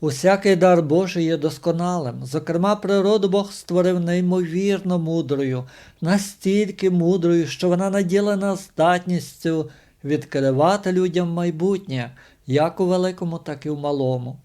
Усякий дар Божий є досконалим. Зокрема, природу Бог створив неймовірно мудрою, настільки мудрою, що вона наділена здатністю відкривати людям майбутнє, як у великому, так і в малому.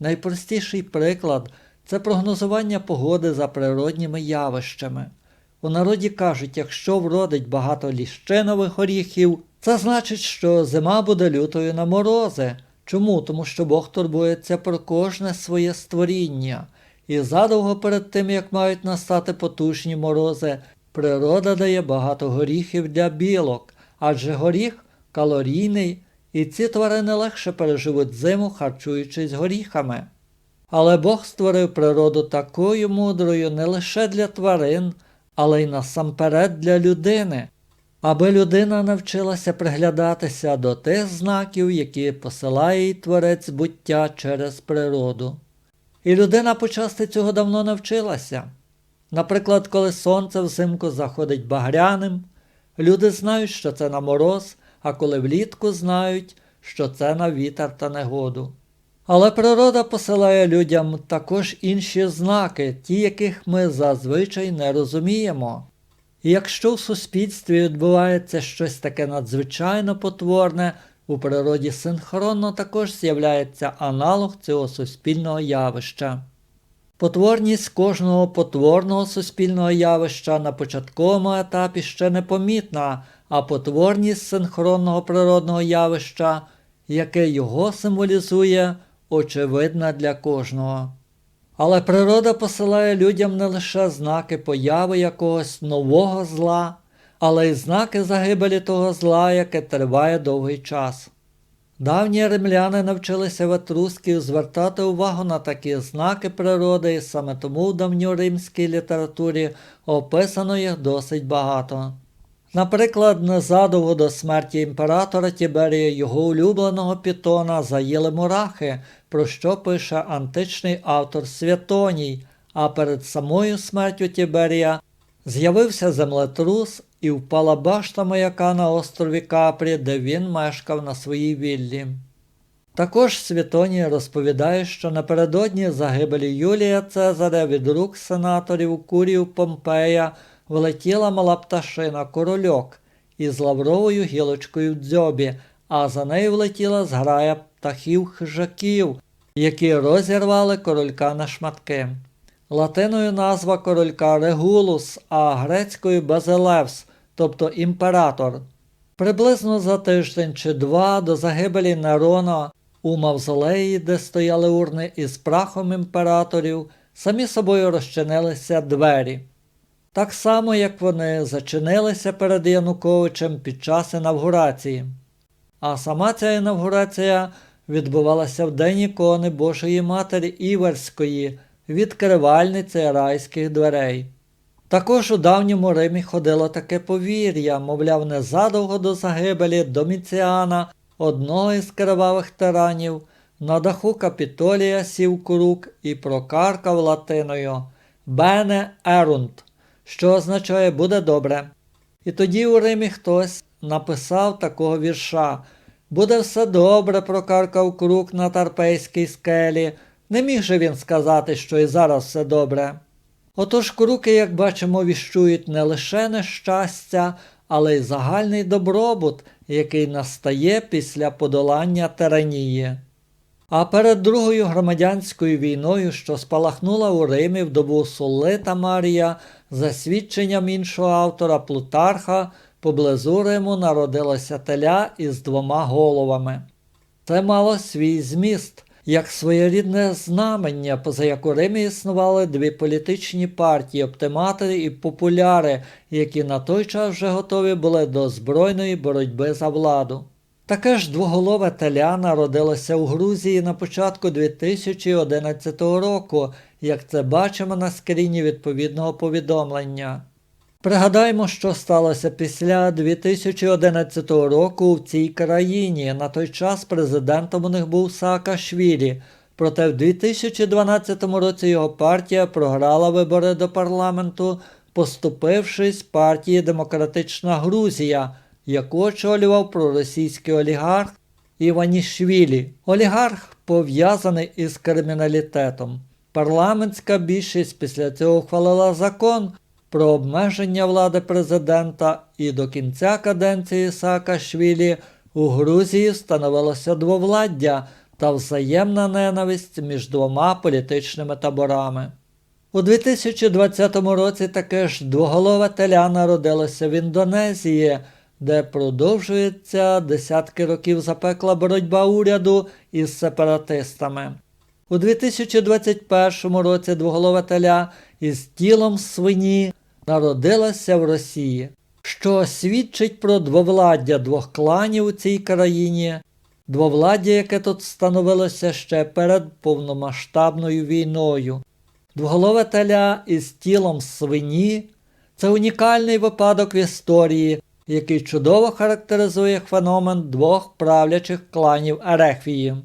Найпростіший приклад це прогнозування погоди за природніми явищами. У народі кажуть, якщо вродить багато ліщинових горіхів, це значить, що зима буде лютою на морози. Чому? Тому що Бог турбується про кожне своє створіння. І задовго перед тим, як мають настати потужні морози, природа дає багато горіхів для білок, адже горіх калорійний, і ці тварини легше переживуть зиму, харчуючись горіхами. Але Бог створив природу такою мудрою не лише для тварин, але й насамперед для людини, аби людина навчилася приглядатися до тих знаків, які посилає їй творець буття через природу. І людина почасти цього давно навчилася. Наприклад, коли сонце взимку заходить багряним, люди знають, що це на мороз, а коли влітку знають, що це на вітер та негоду. Але природа посилає людям також інші знаки, ті, яких ми зазвичай не розуміємо. І якщо в суспільстві відбувається щось таке надзвичайно потворне, у природі синхронно також з'являється аналог цього суспільного явища. Потворність кожного потворного суспільного явища на початковому етапі ще не помітна, а потворність синхронного природного явища, яке його символізує, очевидна для кожного. Але природа посилає людям не лише знаки появи якогось нового зла, але й знаки загибелі того зла, яке триває довгий час. Давні римляни навчилися в етрусків звертати увагу на такі знаки природи, і саме тому в давньоримській літературі описано їх досить багато. Наприклад, незадовго до смерті імператора Тіберія його улюбленого пітона заїли мурахи, про що пише античний автор Святоній, а перед самою смертю Тіберія з'явився землетрус і впала башта маяка на острові Капрі, де він мешкав на своїй віллі. Також Святоній розповідає, що напередодні загибелі Юлія Цезаря від рук сенаторів Курів Помпея влетіла мала пташина корольок із лавровою гілочкою в дзьобі, а за нею влетіла зграя птахів хижаків, які розірвали королька на шматки. Латиною назва королька Регулус, а грецькою Базилевс, тобто імператор. Приблизно за тиждень чи два до загибелі Нерона у мавзолеї, де стояли урни із прахом імператорів, самі собою розчинилися двері. Так само, як вони зачинилися перед Януковичем під час інавгурації. А сама ця інавгурація відбувалася в день ікони Божої Матері Іверської, відкривальниці райських дверей. Також у давньому Римі ходило таке повір'я, мовляв, незадовго до загибелі Доміціана, одного із кривавих тиранів, на даху Капітолія сів курук і прокаркав латиною Бене ерунт, що означає буде добре. І тоді у Римі хтось написав такого вірша Буде все добре, прокаркав крук на тарпейській скелі. Не міг же він сказати, що і зараз все добре. Отож круки, як бачимо, віщують не лише нещастя, але й загальний добробут, який настає після подолання тиранії. А перед Другою громадянською війною, що спалахнула у Римі в добу Сулита Марія, за свідченням іншого автора Плутарха, поблизу Риму народилося теля із двома головами. Це мало свій зміст, як своєрідне знамення, поза як Римі існували дві політичні партії оптиматори і популяри, які на той час вже готові були до збройної боротьби за владу. Таке ж двоголове теля народилося у Грузії на початку 2011 року, як це бачимо на скріні відповідного повідомлення. Пригадаймо, що сталося після 2011 року в цій країні. На той час президентом у них був Саакашвілі. Проте в 2012 році його партія програла вибори до парламенту, поступившись партії Демократична Грузія, яку очолював проросійський олігарх Іванішвілі, олігарх, пов'язаний із криміналітетом. Парламентська більшість після цього ухвалила закон про обмеження влади президента, і до кінця каденції Саакашвілі у Грузії встановилося двовладдя та взаємна ненависть між двома політичними таборами. У 2020 році таке ж двоголове теля народилося в Індонезії, де продовжується десятки років запекла боротьба уряду із сепаратистами. У 2021 році двоголове теля із тілом свині народилася в Росії, що свідчить про двовладдя двох кланів у цій країні, двовладдя, яке тут становилося ще перед повномасштабною війною. Двоголове теля із тілом свині це унікальний випадок в історії, який чудово характеризує феномен двох правлячих кланів Ерехвії.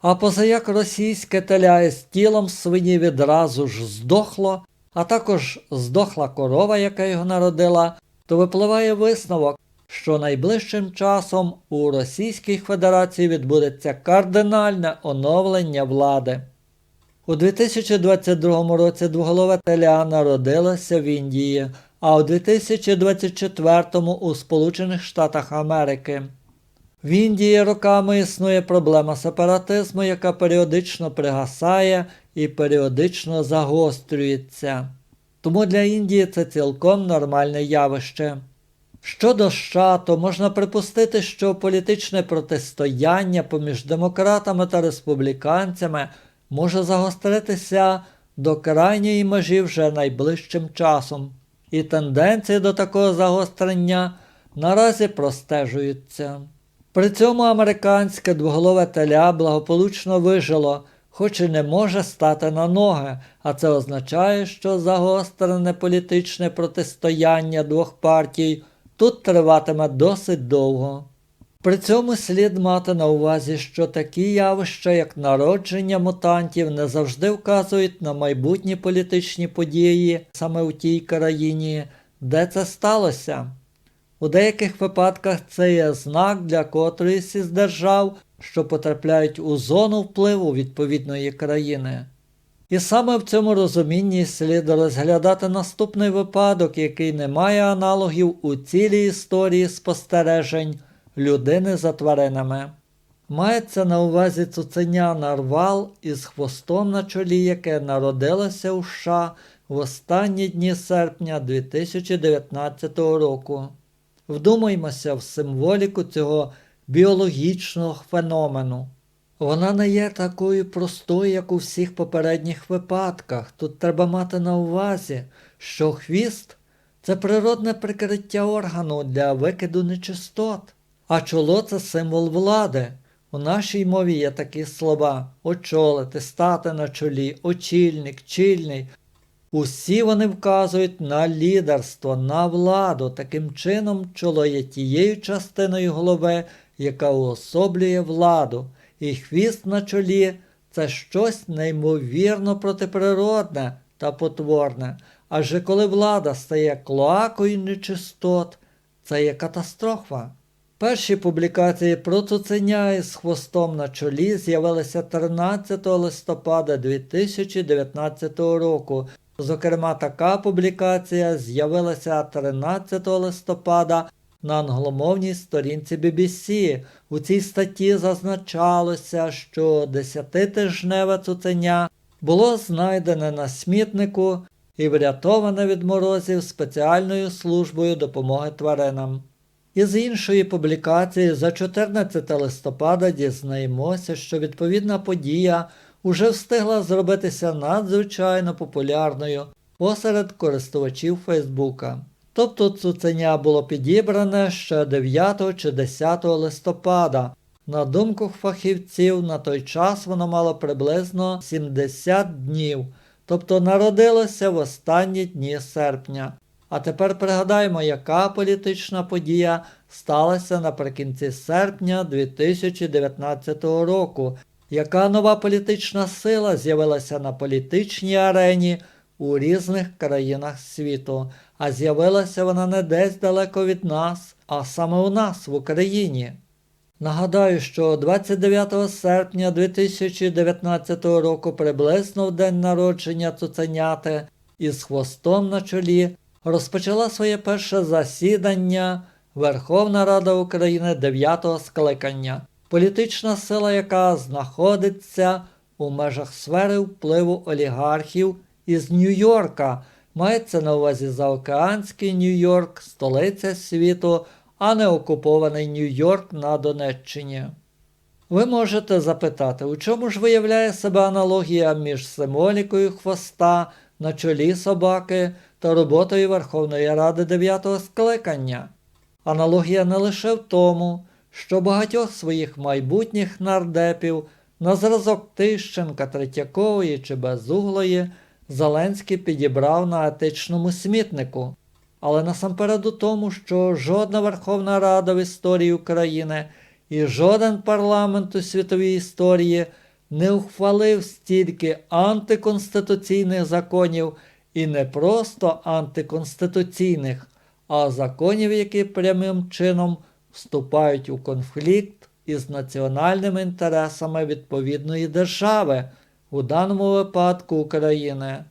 А позаяк російське теля із тілом свині відразу ж здохло, а також здохла корова, яка його народила, то випливає висновок, що найближчим часом у Російській Федерації відбудеться кардинальне оновлення влади. У 2022 році двоголове теля народилося в Індії, а у 2024 у Сполучених Штатах Америки. В Індії роками існує проблема сепаратизму, яка періодично пригасає і періодично загострюється. Тому для Індії це цілком нормальне явище. Щодо США, то можна припустити, що політичне протистояння поміж демократами та республіканцями може загостритися до крайньої межі вже найближчим часом, і тенденції до такого загострення наразі простежуються. При цьому американське двоголове теля благополучно вижило, хоч і не може стати на ноги, а це означає, що загострене політичне протистояння двох партій тут триватиме досить довго. При цьому слід мати на увазі, що такі явища, як народження мутантів, не завжди вказують на майбутні політичні події саме у тій країні, де це сталося. У деяких випадках це є знак для котроїсь із держав, що потрапляють у зону впливу відповідної країни. І саме в цьому розумінні слід розглядати наступний випадок, який не має аналогів у цілій історії спостережень людини за тваринами. Мається на увазі цуценя нарвал із хвостом на чолі, яке народилося у США в останні дні серпня 2019 року. Вдумаймося в символіку цього біологічного феномену. Вона не є такою простою, як у всіх попередніх випадках. Тут треба мати на увазі, що хвіст це природне прикриття органу для викиду нечистот, а чоло це символ влади. У нашій мові є такі слова очолити, стати на чолі, очільник, чільний. Усі вони вказують на лідерство, на владу. Таким чином, чоло є тією частиною голови, яка уособлює владу, і хвіст на чолі це щось неймовірно протиприродне та потворне. Адже коли влада стає клоакою нечистот, це є катастрофа. Перші публікації про цуценя із хвостом на чолі з'явилися 13 листопада 2019 року. Зокрема, така публікація з'явилася 13 листопада на англомовній сторінці BBC. У цій статті зазначалося, що десятитижневе цуценя було знайдене на смітнику і врятоване від морозів спеціальною службою допомоги тваринам. Із іншої публікації за 14 листопада дізнаємося, що відповідна подія уже встигла зробитися надзвичайно популярною посеред користувачів Фейсбука. Тобто цуценя було підібране ще 9 чи 10 листопада. На думку фахівців, на той час воно мало приблизно 70 днів, тобто народилося в останні дні серпня. А тепер пригадаємо, яка політична подія сталася наприкінці серпня 2019 року, яка нова політична сила з'явилася на політичній арені у різних країнах світу, а з'явилася вона не десь далеко від нас, а саме у нас в Україні. Нагадаю, що 29 серпня 2019 року, приблизно в день народження цуценяти, із хвостом на чолі розпочала своє перше засідання Верховна Рада України 9 скликання, політична сила, яка знаходиться у межах сфери впливу олігархів із Нью-Йорка. Мається на увазі заокеанський Нью-Йорк, столиця світу, а не окупований Нью-Йорк на Донеччині. Ви можете запитати, у чому ж виявляє себе аналогія між символікою хвоста на чолі собаки та роботою Верховної Ради 9 скликання? Аналогія не лише в тому, що багатьох своїх майбутніх нардепів на зразок Тищенка, Третьякової чи Безуглої Зеленський підібрав на етичному смітнику, але насамперед у тому, що жодна Верховна Рада в історії України і жоден парламент у світовій історії не ухвалив стільки антиконституційних законів і не просто антиконституційних, а законів, які прямим чином вступають у конфлікт із національними інтересами відповідної держави, у даному випадку України.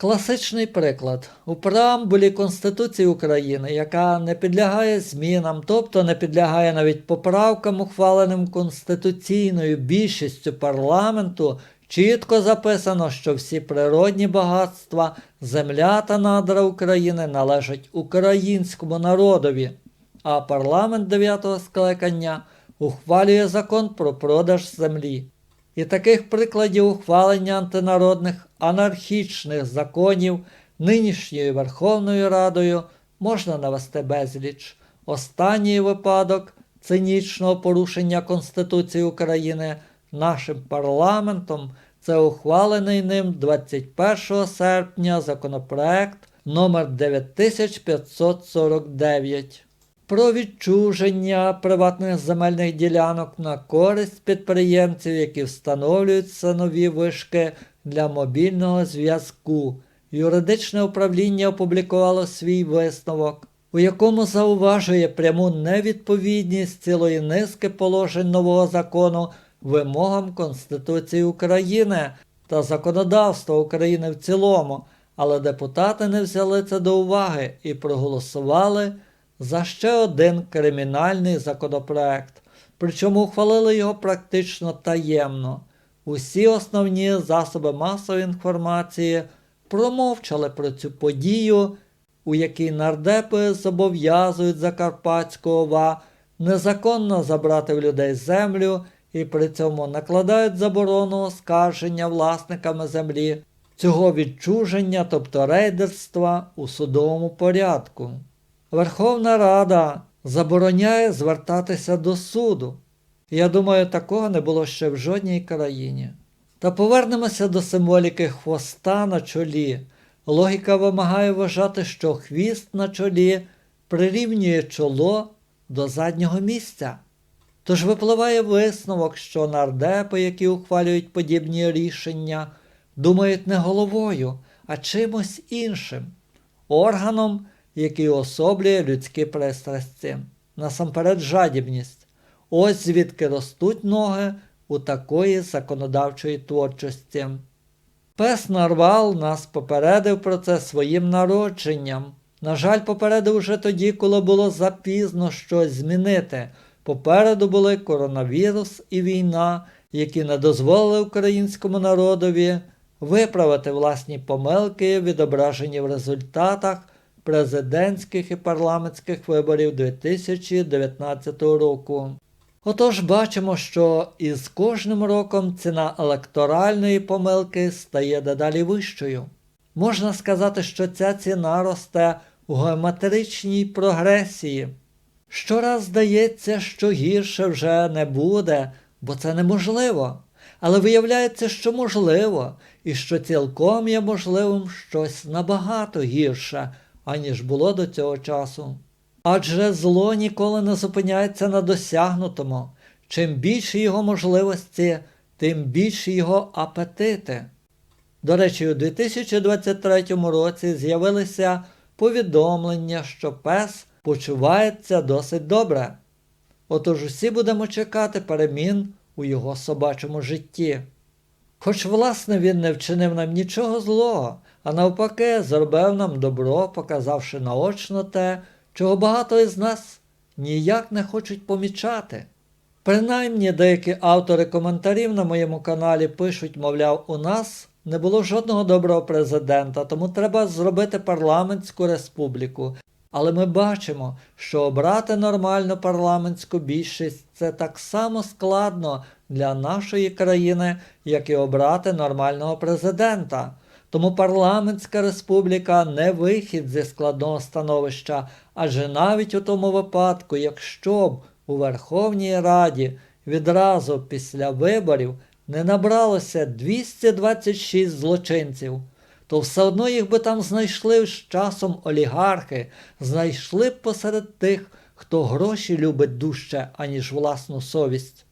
Класичний приклад. У преамбулі Конституції України, яка не підлягає змінам, тобто не підлягає навіть поправкам, ухваленим конституційною більшістю парламенту, чітко записано, що всі природні багатства, земля та надра України належать українському народові, а парламент 9 скликання ухвалює закон про продаж землі. І таких прикладів ухвалення антинародних анархічних законів нинішньою Верховною Радою можна навести безліч. Останній випадок цинічного порушення Конституції України нашим парламентом це ухвалений ним 21 серпня законопроект номер 9549 про відчуження приватних земельних ділянок на користь підприємців, які встановлюються нові вишки для мобільного зв'язку. Юридичне управління опублікувало свій висновок, у якому зауважує пряму невідповідність цілої низки положень нового закону вимогам Конституції України та законодавства України в цілому, але депутати не взяли це до уваги і проголосували за ще один кримінальний законопроект, причому ухвалили його практично таємно. Усі основні засоби масової інформації промовчали про цю подію, у якій нардепи зобов'язують Закарпатську ОВА незаконно забрати в людей землю і при цьому накладають заборону оскарження власниками землі цього відчуження, тобто рейдерства у судовому порядку. Верховна Рада забороняє звертатися до суду. Я думаю, такого не було ще в жодній країні. Та повернемося до символіки хвоста на чолі. Логіка вимагає вважати, що хвіст на чолі прирівнює чоло до заднього місця. Тож випливає висновок, що нардепи, які ухвалюють подібні рішення, думають не головою, а чимось іншим, органом, який особлює людські пристрасті, насамперед жадібність. Ось звідки ростуть ноги у такої законодавчої творчості. Пес Нарвал нас попередив про це своїм народженням. На жаль, попередив уже тоді, коли було запізно щось змінити. Попереду були коронавірус і війна, які не дозволили українському народові виправити власні помилки, відображені в результатах президентських і парламентських виборів 2019 року. Отож бачимо, що із кожним роком ціна електоральної помилки стає дедалі вищою. Можна сказати, що ця ціна росте у геометричній прогресії. Щораз здається, що гірше вже не буде, бо це неможливо. Але виявляється, що можливо, і що цілком є можливим щось набагато гірше, аніж було до цього часу. Адже зло ніколи не зупиняється на досягнутому. Чим більше його можливості, тим більше його апетити. До речі, у 2023 році з'явилися повідомлення, що пес почувається досить добре. отож усі будемо чекати перемін у його собачому житті. Хоч, власне, він не вчинив нам нічого злого, а навпаки, зробив нам добро, показавши наочно те, чого багато із нас ніяк не хочуть помічати. Принаймні, деякі автори коментарів на моєму каналі пишуть, мовляв, у нас не було жодного доброго президента, тому треба зробити парламентську республіку. Але ми бачимо, що обрати нормальну парламентську більшість це так само складно для нашої країни, як і обрати нормального президента. Тому парламентська республіка не вихід зі складного становища, адже навіть у тому випадку, якщо б у Верховній Раді відразу після виборів не набралося 226 злочинців, то все одно їх би там знайшли з часом олігархи, знайшли б посеред тих, хто гроші любить дужче, аніж власну совість.